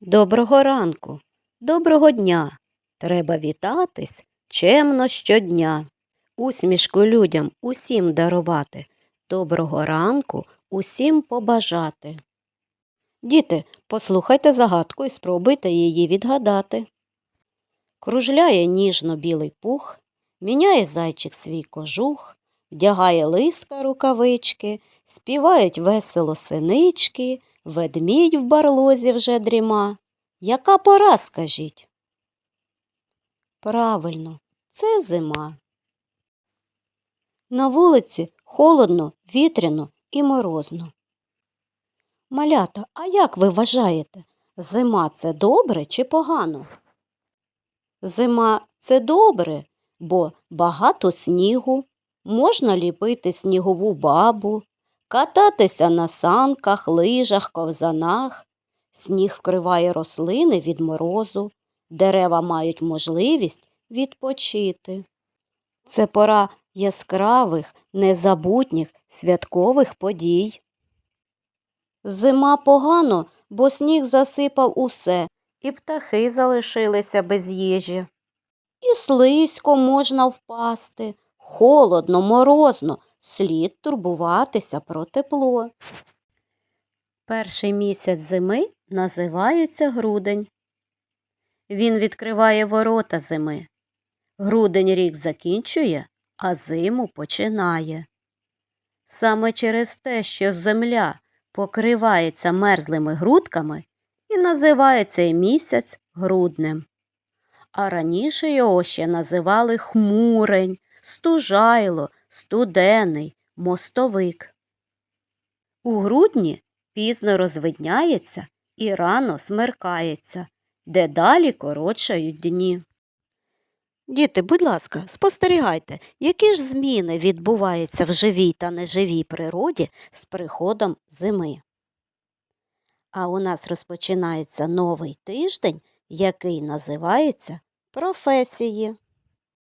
Доброго ранку, доброго дня. Треба вітатись чемно щодня. Усмішку людям усім дарувати. Доброго ранку усім побажати. Діти, послухайте загадку і спробуйте її відгадати. Кружляє ніжно білий пух, міняє зайчик свій кожух, вдягає лиска рукавички, співають весело синички, ведмідь в барлозі вже дріма. Яка пора, скажіть? Правильно, це зима. На вулиці холодно, вітряно і морозно. Малята, а як ви вважаєте, зима це добре чи погано? Зима це добре, бо багато снігу, можна ліпити снігову бабу, кататися на санках, лижах, ковзанах. Сніг вкриває рослини від морозу, дерева мають можливість відпочити. Це пора яскравих, незабутніх святкових подій. Зима погано, бо сніг засипав усе, і птахи залишилися без їжі. І слизько можна впасти, холодно, морозно, слід турбуватися про тепло. Перший місяць зими називається грудень. Він відкриває ворота зими. Грудень рік закінчує, а зиму починає. Саме через те, що земля покривається мерзлими грудками, і називає цей місяць груднем. А раніше його ще називали хмурень, стужайло, студений, мостовик. У грудні пізно розвидняється і рано смеркається, де далі коротшають дні. Діти, будь ласка, спостерігайте, які ж зміни відбуваються в живій та неживій природі з приходом зими. А у нас розпочинається новий тиждень, який називається професії.